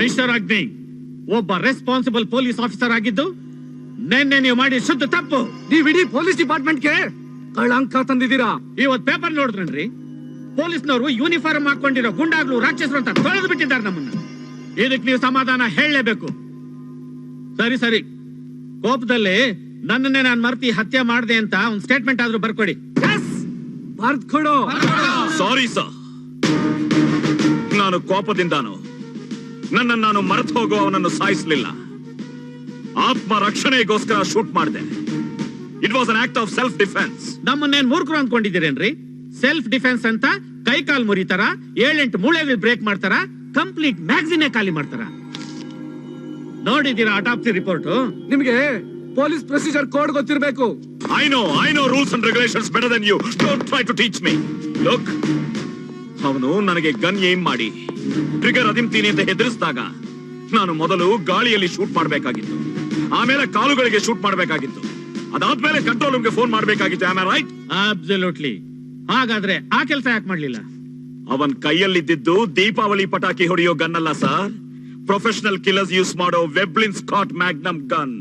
Mister ಅಗ್ನಿ ಒಬ್ಬ responsible police officer ಆಗಿದ್ದು ನಿನ್ನೆ ನೀವು ಮಾಡಿ ಶುದ್ಧ ತಪ್ಪು. ನೀವು ಇಡೀ ಪೊಲೀಸ್ ಡಿಪಾರ್ಟ್ಮೆಂಟ್ಗೆ ಕಳಂಕ ತಂದಿದ್ದೀರಾ? ಇವತ್ತು ಪೇಪರ್ ನೋಡಿದ್ರನ್ರಿ? ಪೊಲೀಸ್ನವರು ಯೂನಿಫಾರ್ಮ್ ಹಾಕೊಂಡಿರೋ ಗುಂಡಾಗ್ಲು ರಾಕ್ಷಸರು ಅಂತ ತೊಳೆದು ಬಿಟ್ಟಿದ್ದಾರೆ ನಮ್ಮನ್ನ. ಇದಕ್ಕೆ ನೀವು ಸಮಾಧಾನ ಹೇಳಲೇಬೇಕು. ಸರಿ ಸರಿ. ಕೋಪದಲ್ಲಿ ನನ್ನನ್ನೇ ನಾನು ಮರ್ತಿ ಹತ್ಯೆ ಮಾಡಿದೆ ಅಂತ ಒಂದು ಸ್ಟೇಟ್ಮೆಂಟ್ ಆದ್ರೂ ಬರ್ಕೊಡಿ. ಸಾರಿ ಸರ್ ನಾನು ಕೋಪದಿಂದಾನು ನನ್ನನ್ನು ನಾನು ಮರೆತು ಹೋಗೋ ಅವನನ್ನು ಸಾಯಿಸಲಿಲ್ಲ. ಆತ್ಮ ರಕ್ಷಣೆಗೋಸ್ಕರ ಶೂಟ್ ಮಾಡಿದೆ. It was an act of self defence ನಮ್ಮನ್ನೇನ್ ಮೂರ್ಖರು ಅನ್ಕೊಂಡಿದ್ದೀರೇನ್ರಿ? ಸೆಲ್ಫ್ ಡಿಫೆನ್ಸ್ ಅಂತ ಕೈ ಕಾಲ್ ಮುರಿತಾರ? ಏಳೆಂಟು ಮೂಳೆಗಳು ಬ್ರೇಕ್ ಮಾಡ್ತಾರ? ಕಂಪ್ಲೀಟ್ ಮ್ಯಾಗ್ಸಿನೇ ಖಾಲಿ ಮಾಡ್ತಾರ? ನೋಡಿದ್ದೀರಾ ಅಟಾಪ್ಸಿ ರಿಪೋರ್ಟ್ ನಿಮಗೆ ಪೊಲೀಸ್ ಪ್ರೊಸೀಜರ್ ಕೋಡ್ ಗೊತ್ತಿರಬೇಕು. I know I know rules and regulations better than you don't try to teach me look ಅವನು ನನಗೆ ಗನ್ ಏಮ್ ಮಾಡಿ. ಟ್ರಿಗರ್ ಅದಿಮ್ತೀನಿ ಅಂತ ಹೆದರಿಸಿದಾಗ ನಾನು ಮೊದಲು ಗಾಳಿಯಲ್ಲಿ ಶೂಟ್ ಮಾಡಬೇಕಾಗಿತ್ತು. ಆಮೇಲೆ ಕಾಲುಗಳಿಗೆ ಶೂಟ್ ಮಾಡಬೇಕಾಗಿತ್ತು. ಅದಾದ್ಮೇಲೆ ಕಂಟ್ರೋಲ್ ರೂಮ್ಗೆ ಫೋನ್ ಮಾಡಬೇಕಾಗಿತ್ತು. ಆಮೇಲೆ ರೈಟ್ ಅಬ್ಸಲ್ಯೂಟ್ಲಿ ಹಾಗಾದ್ರೆ ಆ ಕೆಲಸ ಯಾಕೆ ಮಾಡಲಿಲ್ಲ? ಅವನ್ ಕೈಯಲ್ಲಿದ್ದಿದ್ದು ದೀಪಾವಳಿ ಪಟಾಕಿ ಹೊಡೆಯೋ ಗನ್ ಅಲ್ಲ ಸರ್. ಪ್ರೊಫೆಷನಲ್ ಕಿಲ್ಲರ್ಸ್ ಯೂಸ್ ಮಾಡೋ Webley Scott Magnum gun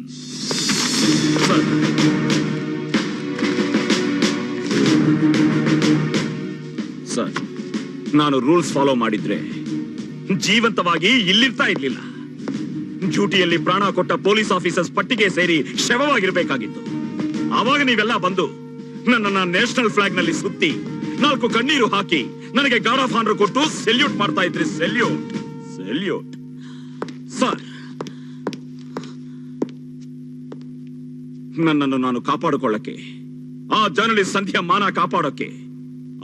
sir. ನಾನು ರೂಲ್ಸ್ ಫಾಲೋ ಮಾಡಿದ್ರೆ ಜೀವಂತವಾಗಿ ಇಲ್ಲಿರ್ತಾ ಇರ್ಲಿಲ್ಲ. ಡ್ಯೂಟಿಯಲ್ಲಿ ಪ್ರಾಣ ಕೊಟ್ಟ ಪೊಲೀಸ್ ಆಫೀಸರ್ಸ್ ಪಟ್ಟಿಗೆ ಸೇರಿ ಶವವಾಗಿರ್ಬೇಕಾಗಿತ್ತು. ಅವಾಗ ನೀವೆಲ್ಲ ಬಂದು ನನ್ನನ್ನ ನ್ಯಾಷನಲ್ ಫ್ಲಾಗ್ನಲ್ಲಿ ಸುತ್ತಿ ನಾಲ್ಕು ಕಣ್ಣೀರು ಹಾಕಿ ನನಗೆ ಗಾರ್ಡ್ ಆಫ್ ಆನರ್ ಕೊಟ್ಟು ಸೆಲ್ಯೂಟ್ ಮಾಡ್ತಾ ಇದ್ರಿ. ಸೆಲ್ಯೂಟ್. ಸೆಲ್ಯೂಟ್. ಸರ್. ನನ್ನನ್ನು ನಾನು ಕಾಪಾಡಿಕೊಳ್ಳಕ್ಕೆ, ಆ ಜರ್ನಲಿಸ್ಟ್ ಸಂಧ್ಯಾ ಮಾನ ಕಾಪಾಡೋಕೆ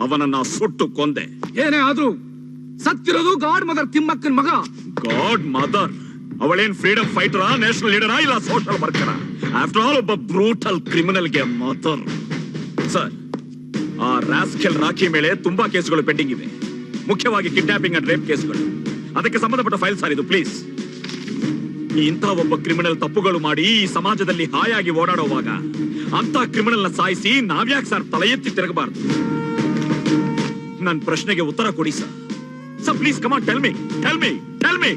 ಅವನನ್ನ ಸುಟ್ಟು ಕೊಂದೆ. ಏನೇ ಆದ್ರೂ ಸತ್ತಿರೋದು ಗಾಡ್ ಮದರ್ ತಿಮ್ಮಕ್ಕನ್ ಮಗ. God mother. ಅವಳೇನ್ freedom fighter, national ಲೀಡರಾ, ಇಲ್ಲ ಸೋಷಲ್ ವರ್ಕರ್? ಆಫ್ಟರ್ ಆಲ್ ಒಬ್ಬ ಬ್ರೂಟಲ್ ಕ್ರಿಮಿನಲ್ಗೆ ಮದರ್. ಸರ್, ಆ ರಾಸ್ಕೆಲ್ ರಾಖಿ ಮೇಲೆ ತುಂಬಾ ಕೇಸ್ಗಳು ಪೆಂಡಿಂಗ್ ಇವೆ. ಮುಖ್ಯವಾಗಿ ಕಿಡ್ನಾಪಿಂಗ್ ಅಂಡ್ ರೇಪ್ ಕೇಸ್ಗಳು. ಅದಕ್ಕೆ ಸಂಬಂಧಪಟ್ಟ ಫೈಲ್ ಸರ್ ಇದು ಪ್ಲೀಸ್ ಇಂಥ ಒಬ್ಬ ಕ್ರಿಮಿನಲ್ ತಪ್ಪುಗಳು ಮಾಡಿ ಈ ಸಮಾಜದಲ್ಲಿ ಹಾಯಾಗಿ ಓಡಾಡುವಾಗ ಅಂತ ಕ್ರಿಮಿನಲ್ನ ಸಾಯಿಸಿ ನಾವ್ಯಾಕೆ ಸರ್ ತಲೆ ಎತ್ತಿ ತಿರುಗಬಾರ್ದು? ನನ್ನ ಪ್ರಶ್ನೆಗೆ ಉತ್ತರ ಕೊಡಿ, sir. Sir please come on tell me tell me tell me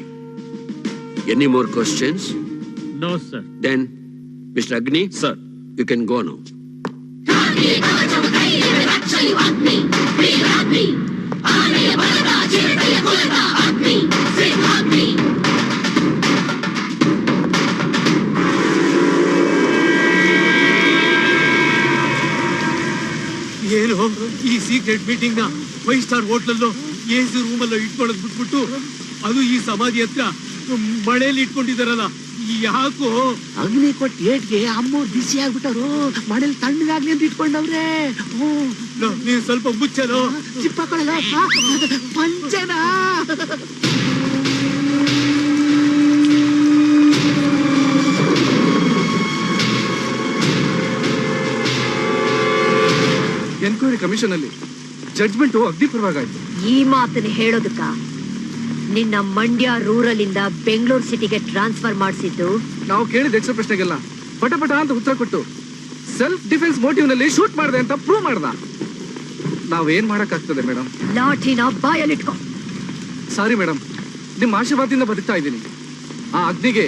Any more questions? No sir Then, Mr. Agni, Sir. you can go now. ಏನು ಈ ಸೀಕ್ರೆಟ್ ಮೀಟಿಂಗ್ನ ಫೈವ್ ಸ್ಟಾರ್ ಹೋಟ್ಲಲ್ಲೋ ಎ ರೂಮಲ್ಲೋ ರೂಮ್ ಇಟ್ಕೊಳ್ಳೋದು ಬಿಟ್ಬಿಟ್ಟು ಅದು ಈ ಸಮಾಧಿ ಹತ್ರ ಮಳೆಯಲ್ಲಿ ಇಟ್ಕೊಂಡಿದ್ದಾರಲ್ಲ ಯಾಕೋ? ಅಗ್ನಿ ಕೊಟ್ಟು ಏಟ್ಗೆ ಅಮ್ಮ ಬಿಸಿ ಆಗ್ಬಿಟ್ಟವ್ರು. ಮನೇಲಿ ತಣ್ಣಗಾಗ್ಲಿ ಅಂತ ಇಟ್ಕೊಂಡವ್ರೆ. ನೀವು ಸ್ವಲ್ಪ ಮುಚ್ಚಲು. ಚಿಪ್ಪಾಕೊಳ್ಳಲ್ಲ. ಪಂಚನ. ಎನ್ಕ್ವೈರಿ ಕಮಿಷನ್ ಅಲ್ಲಿ ಜಡ್ಜ್ಮೆಂಟ್ ಅಗ್ದಿ ಪರವಾಗಾಯ್ತು ಈ ಮಾತನ್ನ ಹೇಳೋದಕ್ಕ ನಿನ್ನ ಮಂಡ್ಯ ರೂರಲ್ ಇಂದ ಬೆಂಗಳೂರು ಸಿಟಿಗೆ ಟ್ರಾನ್ಸ್ಫರ್ ಮಾಡಿಸಿದ್ದು? ನಾವು ಕೇಳಿದ ಎಕ್ಸ್ ಪ್ರಶ್ನೆಗೆಲ್ಲ ಪಟ ಪಟ ಅಂತ ಉತ್ತರ ಕೊಟ್ಟು ಸೆಲ್ಫ್ ಡಿಫೆನ್ಸ್ ಮೋಟಿವ್ನಲ್ಲಿ ಶೂಟ್ ಮಾಡಿದೆ ಅಂತ ಪ್ರೂವ್ ಮಾಡ್ದ. ನಾವೇನ್ ಮಾಡಕ್ಕಾಗ್ತದೆ ಮೇಡಮ್ ಲಾಠಿನ ಬಾಯಲ್ಲಿಟ್ಕೊ. ಸಾರಿ ಮೇಡಮ್ ನಿಮ್ಮ ಆಶೀರ್ವಾದದಿಂದ ಬದುಕ್ತಾ ಇದ್ದೀನಿ. ಆ ಅಗ್ನಿಗೆ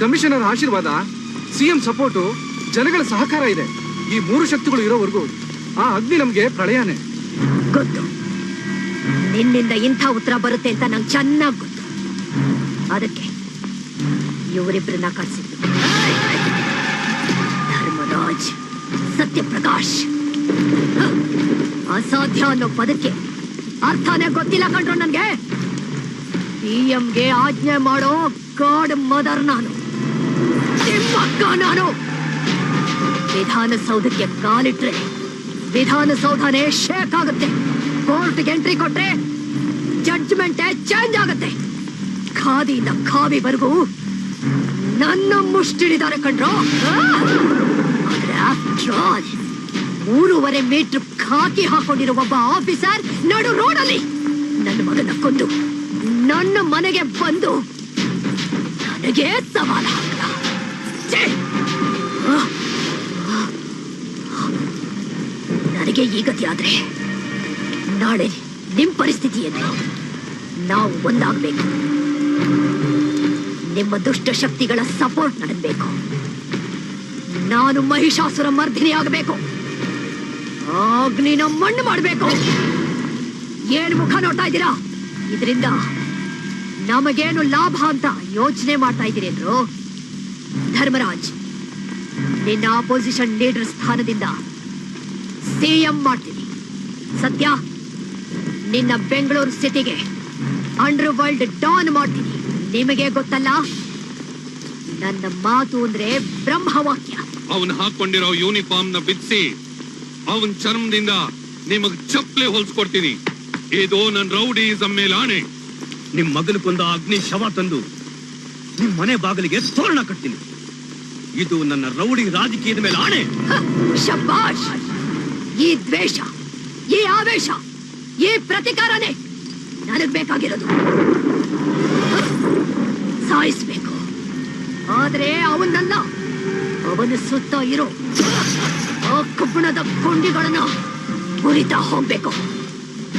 ಕಮಿಷನರ್ ಆಶೀರ್ವಾದ ಸಿಎಂ ಸಪೋರ್ಟು ಜನಗಳ ಸಹಕಾರ ಇದೆ. ಈ ಮೂರು ಶಕ್ತಿಗಳು ಇರೋವರೆಗೂ ಆ ಅಗ್ನಿ ನಮಗೆ ಪ್ರಳಯನೇ. ಗೊತ್ತು. ನಿನ್ನಿಂದ ಇಂಥ ಉತ್ತರ ಬರುತ್ತೆ ಅಂತ ನಂಗೆ ಚೆನ್ನಾಗಿ ಗೊತ್ತು. ಅದಕ್ಕೆ ಇವರಿಬ್ಬರನ್ನ ಕಳ್ಸಿದ್ದು ಧರ್ಮರಾಜ್, ಸತ್ಯಪ್ರಕಾಶ್. ಅಸಾಧ್ಯ ಅನ್ನೋ ಪದಕ್ಕೆ ಅರ್ಥನೇ ಗೊತ್ತಿಲ್ಲ ಕಂಡ್ರು ನನ್ಗೆ. ಗೆ ಆಜ್ಞೆ ಮಾಡೋ ಗಾಡ್ ಮದರ್ ನಾನು. ನಿಮ್ಮಕ್ಕ ನಾನು. ವಿಧಾನಸೌಧಕ್ಕೆ ಕಾಲಿಟ್ರೆ ವಿಧಾನಸೌಧನೇ ಶೇಕ್ ಆಗುತ್ತೆ. ಕೋರ್ಟ್ಗೆ ಎಂಟ್ರಿ ಕೊಟ್ರೆ ಜಡ್ಜ್ಮೆಂಟ್ ಚೇಂಜ್ ಆಗುತ್ತೆ. ಖಾದಿಯಿಂದ ಖಾವಿವರೆಗೂ ನನ್ನ ಮುಷ್ಟಿಡಿದಾರೆ ಕಂಡ್ರು. ಮೂರುವರೆ ಮೀಟರ್ ಖಾಕಿ ಹಾಕೊಂಡಿರುವ ಒಬ್ಬ ಆಫೀಸರ್ ನಡು ರೋಡಲ್ಲಿ ನನ್ನ ಮಗನ ಕೊಂದು ನನ್ನ ಮನೆಗೆ ಬಂದು ನನಗೆ ಸವಾಲ ಹಾಕ್ದ. ನನಗೆ ಈ ಗತಿ ಆದ್ರೆ ನಾಳೆ ನಿಮ್ ಪರಿಸ್ಥಿತಿ ಏನು ನಾವು ಒಂದಾಗ್ಬೇಕು. ನಿಮ್ಮ ದುಷ್ಟ ಶಕ್ತಿಗಳ ಸಪೋರ್ಟ್ ನಡೆಬೇಕು ನಾನು ಮಹಿಷಾಸುರ ಮರ್ದಿನಿ ಆಗಬೇಕು. ಅಗ್ನಿನ ಮಣ್ಣು ಮಾಡಬೇಕು. ಏನ್ ಮುಖ ನೋಡ್ತಾ ಇದ್ದೀರಾ? ಇದರಿಂದ ನಮಗೇನು ಲಾಭ ಅಂತ ಯೋಚನೆ ಮಾಡ್ತಾ ಇದ್ದೀರಿ ಅಂದ್ರು? ಧರ್ಮರಾಜ್, ನಿನ್ನ ಆಪೋಸಿಷನ್ ಲೀಡರ್ ಸ್ಥಾನದಿಂದ ಸಿಎಂ ಮಾಡ್ತೀನಿ. ಸತ್ಯ ನಿನ್ನ ಬೆಂಗಳೂರು ಸಿಟಿಗೆ ಅಂಡರ್ ವರ್ಲ್ಡ್ ಡಾನ್ ಮಾಡ್ತೀನಿ. ನಿಮಗೆ ಗೊತ್ತಲ್ಲ? ನನ್ನ ಮಾತು ಅಂದ್ರೆ ಬ್ರಹ್ಮವಾಕ್ಯ. ಅವನು ಹಾಕೊಂಡಿರೋ ಯೂನಿಫಾರ್ಮ್ನ ಬಿಚ್ಚಿ ಅವನ್ ಚರ್ಮದಿಂದ ನಿಮಗ್ ಚಪ್ಲಿ ಹೊಲ್ಸ್ಕೊಡ್ತೀನಿ. ಇದು ನನ್ ರೌಡಿ ಮೇಲೆ ಆಣೆ ನಿಮ್ ಮಗನ ಕೊಂದ ಅಗ್ನಿ ಶವ ತಂದು ನಿಮ್ ಮನೆ ಬಾಗಿಲಿಗೆ ತೋರಣ ಕಟ್ತೀನಿ. ಇದು ನನ್ನ ರೌಡಿ ರಾಜಕೀಯದ ಮೇಲೆ ಆಣೆ ಶಬಾಷ್! ಈ ದ್ವೇಷ, ಈ ಆವೇಶ, ಈ ಪ್ರತಿಕಾರನೇ ನನಗ್ ಬೇಕಾಗಿರೋದು. ಸಾಯಿಸ್ಬೇಕು. ಆದ್ರೆ ಅವನನ್ನ ಅವನ ಸುತ್ತ ಇರೋ ಆ ಕಬ್ಬಣದ ಕೊಂಡಿಗಳನ್ನ ಮುರಿತಾ ಹೋಗ್ಬೇಕು.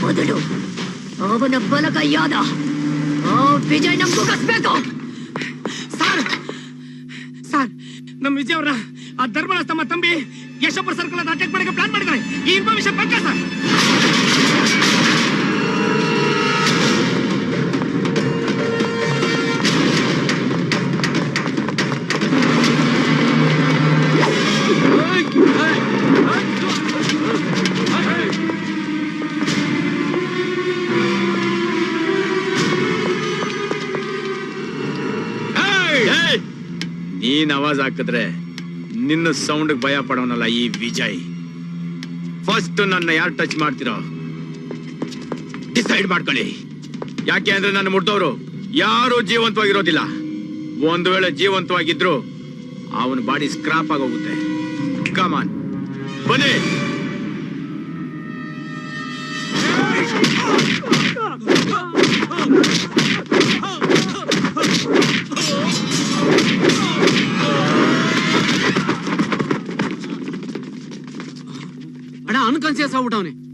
ಮೊದಲು ಅವನ ಬಲಗೈಯಾದ ಆ ವಿಜಯ್ ಮುಗಿಸ್ಬೇಕು. ಸರ್ ಸರ್ ನಮ್ ವಿಜಯ್ ಅವರ ಆ ಧರ್ಮ ತಮ್ಮ ತಂಬಿ. ಯಶೋಪುರ ಸರ್ಕಲ್ ಅಟ್ಯಾಕ್ ಮಾಡಕ್ಕೆ ಪ್ಲಾನ್ ಮಾಡಿದ್ದಾರೆ ಈ ಇನ್ಫಾರ್ಮೇಶನ್ ಪಕ್ಕ ಸರ್! ನೀನ್ ಅವಾಜ್ ಹಾಕಿದ್ರೆ ನಿನ್ನ ಸೌಂಡ್ ಭಯ ಪಡೋನಲ್ಲ ಈ ವಿಜಯ್. ಫಸ್ಟ್ ನನ್ನ ಯಾರು ಟಚ್ ಮಾಡ್ತೀರೋ ಡಿಸೈಡ್ ಮಾಡ್ಕೊಳ್ಳಿ. ಯಾಕೆ ಅಂದ್ರೆ ನನ್ನ ಮುಟ್ಟೋರು ಯಾರು ಜೀವಂತವಾಗಿರೋದಿಲ್ಲ. ಒಂದು ವೇಳೆ ಜೀವಂತವಾಗಿದ್ರು, ಅವನ ಬಾಡಿ ಸ್ಕ್ರಾಪ್ ಆಗೋಗುತ್ತೆ. ಕಮಾನ್ ಬನ್ನಿ. ಅಣ್ಣ ಅನ್ಕಾನ್ಸಿಯಸ್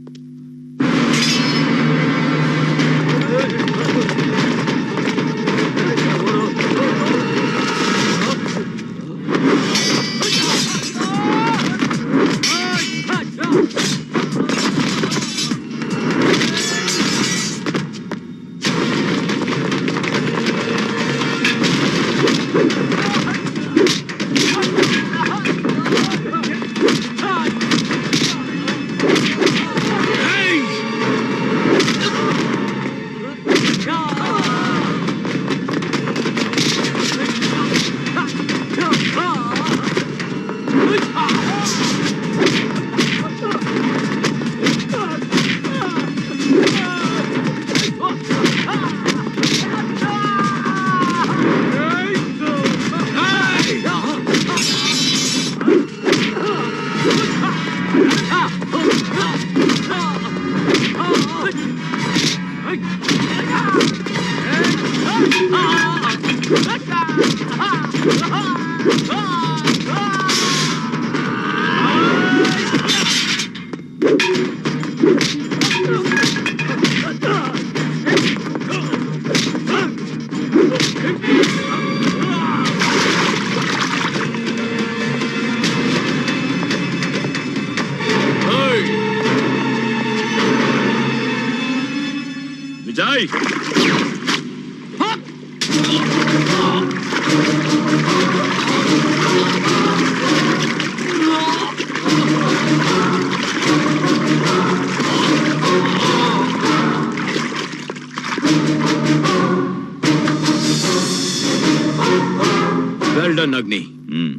ಡನ್ ಅಗ್ನಿ. ಹ್ಮ್.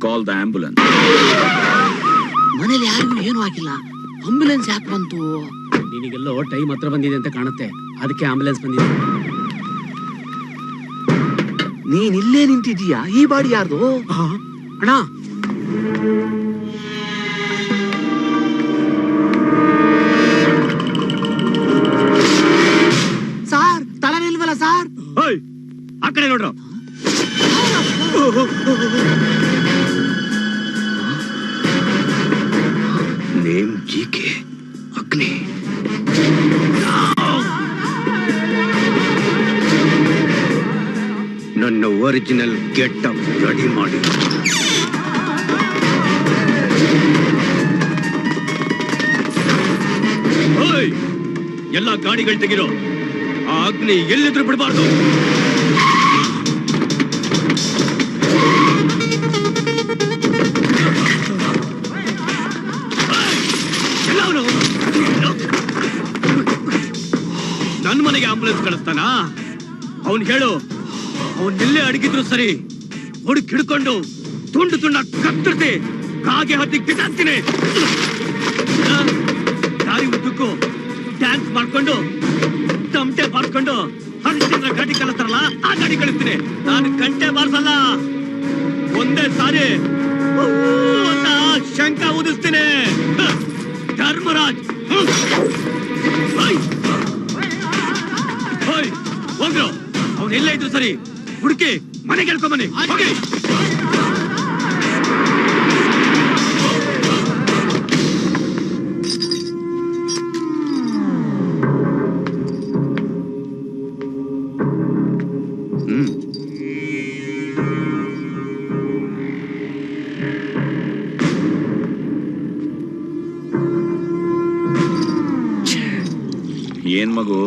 ಕಾಲ್ ದ ಆಂಬ್ಯುಲೆನ್ಸ್ ಮನೇಲಿ ಯಾರಿಗೂ ಏನು ಆಗಿಲ್ಲ. ಆಂಬ್ಯುಲೆನ್ಸ್ ಯಾಕೆ ಬಂತು? ನಿನಗೆಲ್ಲೋ ಟೈಮ್ ಹತ್ರ ಬಂದಿದೆ ಅಂತ ಕಾಣುತ್ತೆ. ಅದಕ್ಕೆ ಆಂಬ್ಯುಲೆನ್ಸ್ ಬಂದಿದೆ. ನೀನ್ ಇಲ್ಲೇ ನಿಂತಿದೀಯಾ ಈ ಬಾಡಿ ಯಾರ್ದು? ಅಣ್ಣ. ಸಾರ್ ತಲೆ ನಿಲ್ವಲ್ಲ ಸಾರ್? ಆ ಕಡೆ ನೋಡ್ರು. ನೇಮ್ ಜಿ ಕೆ ಅಗ್ನಿ. ನನ್ನ ಒರಿಜಿನಲ್ ಗೆಟ್ ಅಪ್ ರೆಡಿ ಮಾಡಿ! ಎಲ್ಲ ಗಾಡಿಗಳು ತೆಗಿರೋ. ಆ ಅಗ್ನಿ ಎಲ್ಲಿದ್ರು ಬಿಡಬಾರ್ದು. ಆಂಬುಲೆನ್ಸ್ ಕಳಿಸ್ತಾನ? ಅವನ್ ಹೇಳು. ಅವನ್ ಎಲ್ಲೇ ಅಡಗಿದ್ರು ಸರಿ. ಹುಡುಕ್ ಹಿಡ್ಕೊಂಡು ತುಂಡು ತುಂಡ ಕತ್ತರಿಸಿ ಕಾಗೆ ಹತ್ತಿ ಕಿಟಾಕ್ತೀನಿ ದಾರಿ ಉದ್ದಕ್ಕೂ ಡ್ಯಾನ್ಸ್ ಮಾಡ್ಕೊಂಡು ತಮಟೆ ಮಾಡ್ಕೊಂಡು ಹರಿಶ್ಚಂದ್ರ ಗಾಡಿ ಕಳಿಸ್ತಾರಲ್ಲ ಆ ಗಾಡಿ ಕಳಿಸ್ತೀನಿ. ನಾನು ಗಂಟೆ ಬಾರ್ಸಲ್ಲ. ಒಂದೇ ಸಾರಿ ಅಂತ ಶಂಕ ಉದಿಸ್ತೀನಿ. ಧರ್ಮರಾಜ್. ಎಲ್ಲೇ ಸರಿ. ಹುಡುಕಿ ಮನೆಗೆ ಹೇಳ್ಕೊಂಬನ್ನಿ ಹೋಗಿ. ಏನ್ ಮಗು?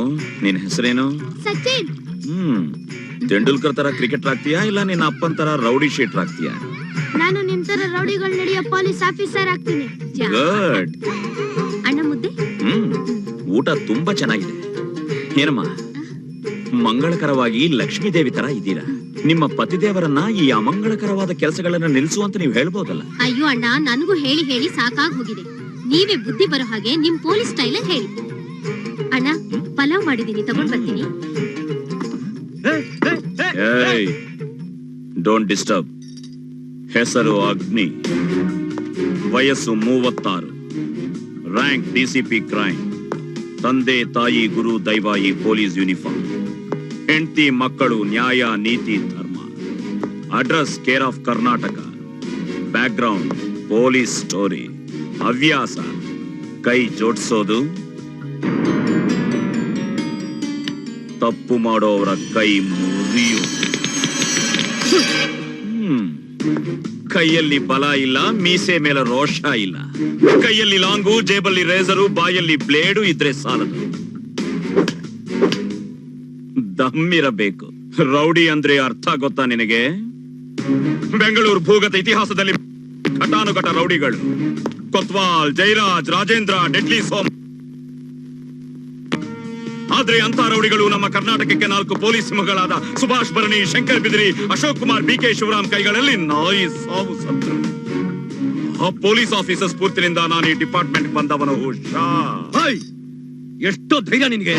ನಿನ್ ಹೆಸರೇನು? ಸಚಿನ್. ಹ್ಮ್. ತೆಂಡೂಲ್ಕರ್ ತರ ಕ್ರಿಕೆಟ್ ಆಗ್ತೀಯಾ ಇಲ್ಲ ನಿನ್ನ ಅಪ್ಪನ್ ತರ ರೌಡಿ ಶೀಟರ್ ಆಗ್ತೀಯಾ? ನಾನು ನಿಮ್ ತರ ರೌಡಿಗಳು ನಡೆಯೋ ಪೊಲೀಸ್ ಆಫೀಸರ್ ಆಗ್ತೀನಿ. ಗುಡ್ ಅಣ್ಣ ಮುದ್ದೆ? ಹ್ಮ್. ಊಟ ತುಂಬಾ ಚೆನ್ನಾಗಿದೆ. ಏನಮ್ಮ? ಮಂಗಳಕರವಾಗಿ ಲಕ್ಷ್ಮೀ ದೇವಿ ತರ ಇದ್ದೀರಾ? ನಿಮ್ಮ ಪತಿದೇವರನ್ನ ಈ ಅಮಂಗಳಕರವಾದ ಕೆಲಸಗಳನ್ನ ನಿಲ್ಲಿಸುವಂತ ಅಂತ ನೀವು ಹೇಳ್ಬೋದಲ್ಲ. ಅಯ್ಯೋ ಅಣ್ಣ ನನಗೂ ಹೇಳಿ ಹೇಳಿ ಸಾಕಾಗ್ ಹೋಗಿದೆ. ನೀವೇ ಬುದ್ಧಿ ಬರೋ ಹಾಗೆ ನಿಮ್ ಪೊಲೀಸ್ ಸ್ಟೈಲ್ ಹೇಳಿ. ಅಣ್ಣ ಪಲಾವ್ ಮಾಡಿದೀನಿ ತಗೊಂಡ್ ಬರ್ತೀನಿ. ಏಯ್ ಡೋಂಟ್ ಡಿಸ್ಟರ್ಬ್ ಹೆಸರು ಅಗ್ನಿ. ವಯಸ್ಸು ಮೂವತ್ತಾರು. ರ್ಯಾಂಕ್ ಡಿಸಿಪಿ ಕ್ರೈಮ್ ತಂದೆ, ತಾಯಿ, ಗುರು, ದೈವ ಈ ಪೊಲೀಸ್ ಯೂನಿಫಾರ್ಮ್. ಹೆಂಡತಿ, ಮಕ್ಕಳು, ನ್ಯಾಯ, ನೀತಿ, ಧರ್ಮ. Address care of Karnataka background police story ಹವ್ಯಾಸ. ಕೈ ಜೋಡಿಸೋದು. ತಪ್ಪು ಮಾಡೋವರ ಕೈ ಮುರಿಯು ಕೈಯಲ್ಲಿ ಬಲ ಇಲ್ಲ, ಮೀಸೆ ಮೇಲೆ ರೋಷ ಇಲ್ಲ. ಕೈಯಲ್ಲಿ ಲಾಂಗು, ಜೇಬಲ್ಲಿ ರೇಸರು, ಬಾಯಲ್ಲಿ ಬ್ಲೇಡು ಇದ್ರೆ ಸಾಲದು. ದಮ್ಮಿರಬೇಕು. ರೌಡಿ ಅಂದ್ರೆ ಅರ್ಥ ಗೊತ್ತಾ ನಿನಗೆ? ಬೆಂಗಳೂರು ಭೂಗತ ಇತಿಹಾಸದಲ್ಲಿ ಘಟಾನುಘಟ ರೌಡಿಗಳು. ಕೊತ್ವಾಲ್ ಜೈರಾಜ್ ರಾಜೇಂದ್ರ ಡೆಡ್ಲಿ ಸೋಮ್. ಆದ್ರೆ ಅಂತ ರೌಡಿಗಳು ನಮ್ಮ ಕರ್ನಾಟಕಕ್ಕೆ ನಾಲ್ಕು ಪೊಲೀಸ್ ಸಿಂಹಗಳಾದ ಸುಭಾಷ್ ಭರಣಿ ಶಂಕರ್ ಬಿದಿರಿ ಅಶೋಕ್ ಕುಮಾರ್ ಬಿ ಕೆ ಶಿವರಾಮ್ ಕೈಗಳಲ್ಲಿ ನಾಯಿ ಸಾವು ಸತ್ತು ಆ ಪೊಲೀಸ್ ಆಫೀಸರ್ ಸ್ಫೂರ್ತಿನಿಂದ ನಾನು ಈ ಡಿಪಾರ್ಟ್ಮೆಂಟ್ ಬಂದವನು ಹುಷಾ ಎಷ್ಟೋ ಧೈರ್ಯ ನಿನ್ಗೆ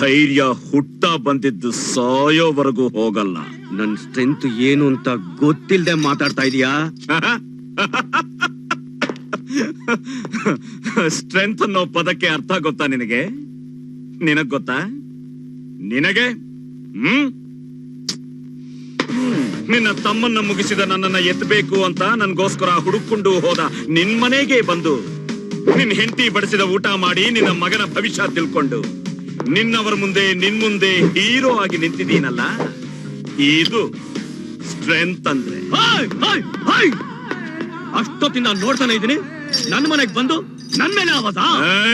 ಧೈರ್ಯ ಹುಟ್ಟ ಬಂದಿದ್ದು ಸಾಯೋವರೆಗೂ ಹೋಗಲ್ಲ ನನ್ ಸ್ಟ್ರೆಂತ್ ಏನು ಅಂತ ಗೊತ್ತಿಲ್ಲದೆ ಮಾತಾಡ್ತಾ ಇದೀಯಾ ಸ್ಟ್ರೆಂತ್ ಅನ್ನೋ ಪದಕ್ಕೆ ಅರ್ಥ ಗೊತ್ತಾ ನಿನಗೆ? ನಿನಗ್ ಗೊತ್ತಾ? ನಿನಗೆ? ಹ್ಮ್? ನಿನ್ನ ತಮ್ಮನ್ನ ಮುಗಿಸಿದ ನನ್ನನ್ನ ಎತ್ತಬೇಕು ಅಂತ ನನ್ಗೋಸ್ಕರ ಹುಡುಕೊಂಡು ಹೋದ ನಿನ್ ಮನೆಗೆ ಬಂದು, ನಿನ್ ಹೆಂಡತಿ ಬಡಿಸಿದ ಊಟ ಮಾಡಿ ನಿನ್ನ ಮಗನ ಭವಿಷ್ಯ ತಿಳ್ಕೊಂಡು, ನಿನ್ನವರ ಮುಂದೆ, ನಿನ್ ಮುಂದೆ ಹೀರೋ ಆಗಿ ನಿಂತಿದೀನಲ್ಲ ಇದು ಸ್ಟ್ರೆಂತ್ ಅಂದ್ರೆ. ಅಷ್ಟೊತ್ತಿನ ನೋಡ್ತಾನೆ ಇದೀನಿ ನನ್ನ ಮನೆಗೆ ಬಂದು ನನ್ ಮೇಲೆ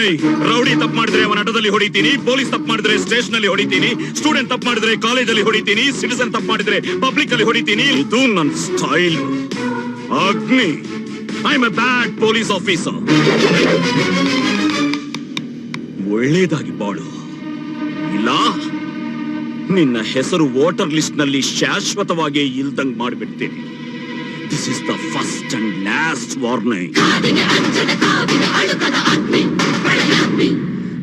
ಏಯ್, ರೌಡಿ ತಪ್ಪು ಮಾಡಿದ್ರೆ ಅವನ ಆಟೋದಲ್ಲಿ ಹೊಡಿತೀನಿ ಪೊಲೀಸ್ ತಪ್ಪು ಮಾಡಿದ್ರೆ ಸ್ಟೇಷನ್ ಅಲ್ಲಿ ಹೊಡಿತೀನಿ ಸ್ಟೂಡೆಂಟ್ ತಪ್ಪು ಮಾಡಿದ್ರೆ ಕಾಲೇಜಲ್ಲಿ ಹೊಡಿತೀನಿ ಸಿಟಿಸನ್ ತಪ್ಪು ಮಾಡಿದ್ರೆ ಪಬ್ಲಿಕ್ ಅಲ್ಲಿ ಹೊಡಿತೀನಿ. ಇದು ನನ್ನ style. Agni. I am a bad police officer ಒಳ್ಳೇದಾಗಿ ಬಾಳು. ಇಲ್ಲ ನಿನ್ನ ಹೆಸರು ವೋಟರ್ ಲಿಸ್ಟ್ನಲ್ಲಿ ಶಾಶ್ವತವಾಗಿ ಇಲ್ದಂಗ್ ಮಾಡಿಬಿಡ್ತೀನಿ. This is the first and last warning.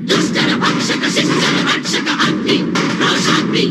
ದುಷ್ಟರ ಭಕ್ಷಕ ಶಿಷ್ಟರ ರಕ್ಷಕ ಅಗ್ನಿ ರೋಷಾಗ್ನಿ